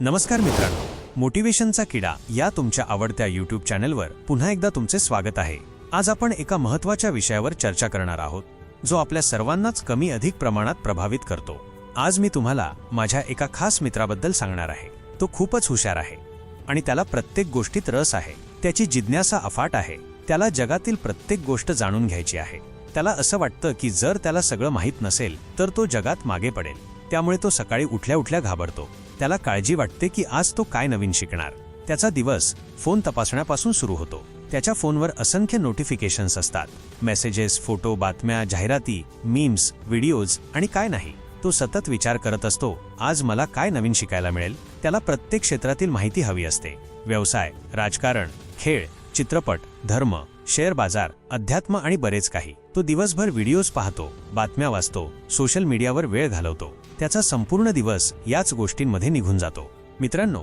नमस्कार मित्रांनो. मोटिवेशनचा किडा या तुमच्या आवडत्या युट्यूब चॅनलवर पुन्हा एकदा तुमचे स्वागत आहे. आज आपण एका महत्त्वाच्या विषयावर चर्चा करणार आहोत जो आपल्या सर्वांनाच कमी अधिक प्रमाणात प्रभावित करतो. आज मी तुम्हाला माझ्या एका खास मित्राबद्दल सांगणार आहे. तो खूपच हुशार आहे आणि त्याला प्रत्येक गोष्टीत रस आहे. त्याची जिज्ञासा अफाट आहे. त्याला जगातील प्रत्येक गोष्ट जाणून घ्यायची आहे. त्याला असं वाटतं की जर त्याला सगळं माहीत नसेल तर तो जगात मागे पडेल. त्यामुळे तो सकाळी उठल्या उठल्या घाबरतो. त्याला काळजी वाटते की आज तो काय नवीन शिकणार. त्याचा दिवस फोन तपासण्यापासून सुरू होतो. त्याच्या फोनवर असंख्य नोटिफिकेशन्स असतात. मेसेजेस फोटो बातम्या जाहिराती मीम्स व्हिडिओज आणि काय नाही. तो सतत विचार करत असतो आज मला काय नवीन शिकायला मिळेल? त्याला प्रत्येक क्षेत्रातील माहिती हवी असते. व्यवसाय राजकारण खेळ चित्रपट धर्म शेअर बाजार अध्यात्म आणि बरेच काही. तो दिवसभर व्हिडिओज पाहतो बातम्या वाचतो सोशल मीडियावर वेळ घालवतो. त्याचा संपूर्ण दिवस याच गोष्टींमध्ये निघून जातो. मित्रांनो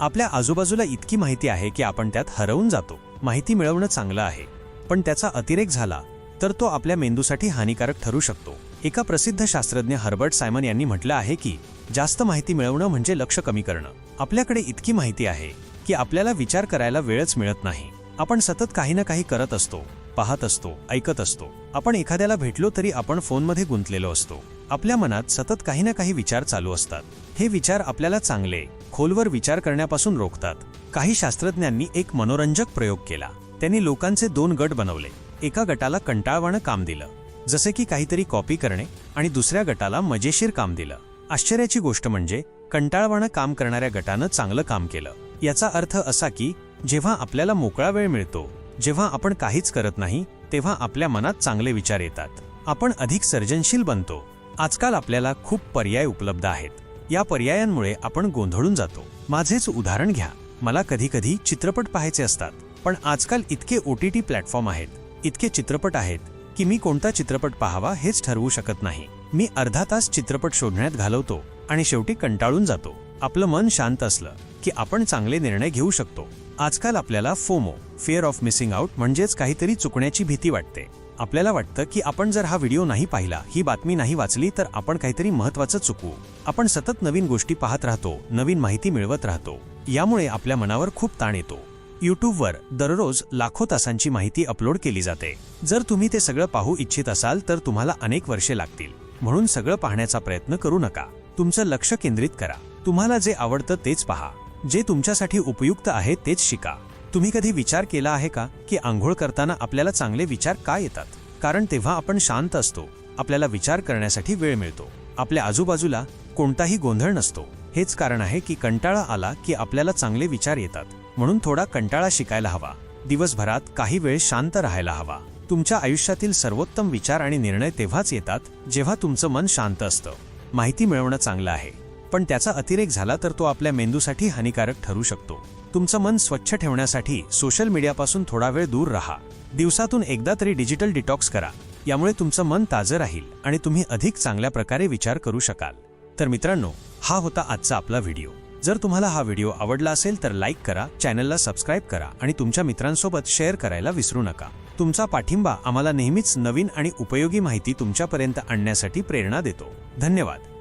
आपल्या आजूबाजूला इतकी माहिती आहे की आपण त्यात हरवून जातो. माहिती मिळवणं चांगलं आहे. पण त्याचा अतिरेक झाला तर तो आपल्या मेंदूसाठी हानिकारक ठरू शकतो. एका प्रसिद्ध शास्त्रज्ञ हर्बर्ट सायमन यांनी म्हटलं आहे की जास्त माहिती मिळवणं म्हणजे लक्ष कमी करणं. आपल्याकडे इतकी माहिती आहे की आपल्याला विचार करायला वेळच मिळत नाही. आपण सतत काही ना काही करत असतो पाहत असतो ऐकत असतो. आपण एखाद्याला भेटलो तरी आपण फोनमध्ये गुंतलेलो असतो. आपल्या मनात सतत काही ना काही विचार चालू असतात. हे विचार आपल्याला चांगले खोलवर विचार करण्यापासून रोखतात. काही शास्त्रज्ञांनी एक मनोरंजक प्रयोग केला. त्यांनी लोकांचे दोन गट बनवले. एका गटाला कंटाळवाणं काम दिलं. जसे की काहीतरी कॉपी करणे आणि दुसऱ्या गटाला मजेशीर काम दिलं. आश्चर्याची गोष्ट म्हणजे कंटाळवाणं काम करणाऱ्या गटानं चांगलं काम केलं. याचा अर्थ असा की जेव्हा आपल्याला मोकळा वेळ मिळतो जेव्हा आपण काहीच करत नाही तेव्हा आपल्या मनात चांगले विचार येतात. आपण अधिक सर्जनशील बनतो. आजकाल आपल्याला खूप पर्याय उपलब्ध आहेत. या पर्यायांमुळे आपण गोंधळून जातो. माझेच उदाहरण घ्या. मला कधीकधी चित्रपट पाहायचे असतात. पण आजकाल इतके ओ टी टी प्लॅटफॉर्म आहेत. इतके चित्रपट आहेत की मी कोणता चित्रपट पाहावा हेच ठरवू शकत नाही. मी अर्धा तास चित्रपट शोधण्यात घालवतो आणि शेवटी कंटाळून जातो. आपलं मन शांत असलं. की आपण चांगले निर्णय घेऊ शकतो. आजकाल आपल्याला FOMO fear of missing out म्हणजेच काहीतरी चुकण्याची भीती वाटते. आपल्याला वाटतं की आपण जर हा व्हिडिओ नाही पाहिला ही बातमी नाही वाचली तर आपण काहीतरी महत्वाचं चुकू आपण सतत नवीन गोष्टी पाहत राहतो नवीन माहिती मिळवत राहतो. यामुळे आपल्या मनावर खूप ताण येतो. यूट्यूबवर दररोज लाखो तासांची माहिती अपलोड केली जाते. जर तुम्ही ते सगळं पाहू इच्छित असाल तर तुम्हाला अनेक वर्षे लागतील. म्हणून सगळं पाहण्याचा प्रयत्न करू नका. तुमचं लक्ष केंद्रित करा. तुम्हाला जे आवडतं तेच पहा. जे तुमच्यासाठी उपयुक्त आहे तेच शिका. तुम्ही कधी विचार केला आहे का की आंघोळ करताना आपल्याला चांगले विचार का येतात? कारण तेव्हा आपण शांत असतो. आपल्याला विचार करण्यासाठी वेळ मिळतो. आपल्या आजूबाजूला कोणताही गोंधळ नसतो. हेच कारण आहे की कंटाळा आला की आपल्याला चांगले विचार येतात. म्हणून थोडा कंटाळा शिकायला हवा. दिवसभरात काही वेळ शांत राहायला हवा. तुमच्या आयुष्यातील सर्वोत्तम विचार आणि निर्णय तेव्हाच येतात जेव्हा तुमचं मन शांत असतं. माहिती मिळवणं चांगलं आहे. पण त्याचा अतिरेक झाला तर तो आपल्या मेंदूसाठी हानिकारक ठरू शकतो. तुमचं मन स्वच्छ ठेवण्यासाठी सोशल मीडियापासून थोडा वेळ दूर राहा. दिवसातून एकदा तरी डिजिटल डिटॉक्स करा. यामुळे तुमचं मन ताजं राहील आणि तुम्ही अधिक चांगल्या प्रकारे विचार करू शकाल. तर मित्रांनो हा होता आजचा आपला व्हिडिओ. जर तुम्हाला हा व्हिडिओ आवडला असेल तर लाईक करा चॅनलला सबस्क्राईब करा आणि तुमच्या मित्रांसोबत शेअर करायला विसरू नका. तुमचा पाठिंबा आम्हाला नेहमीच नवीन आणि उपयोगी माहिती तुमच्यापर्यंत आणण्यासाठी प्रेरणा देतो. धन्यवाद.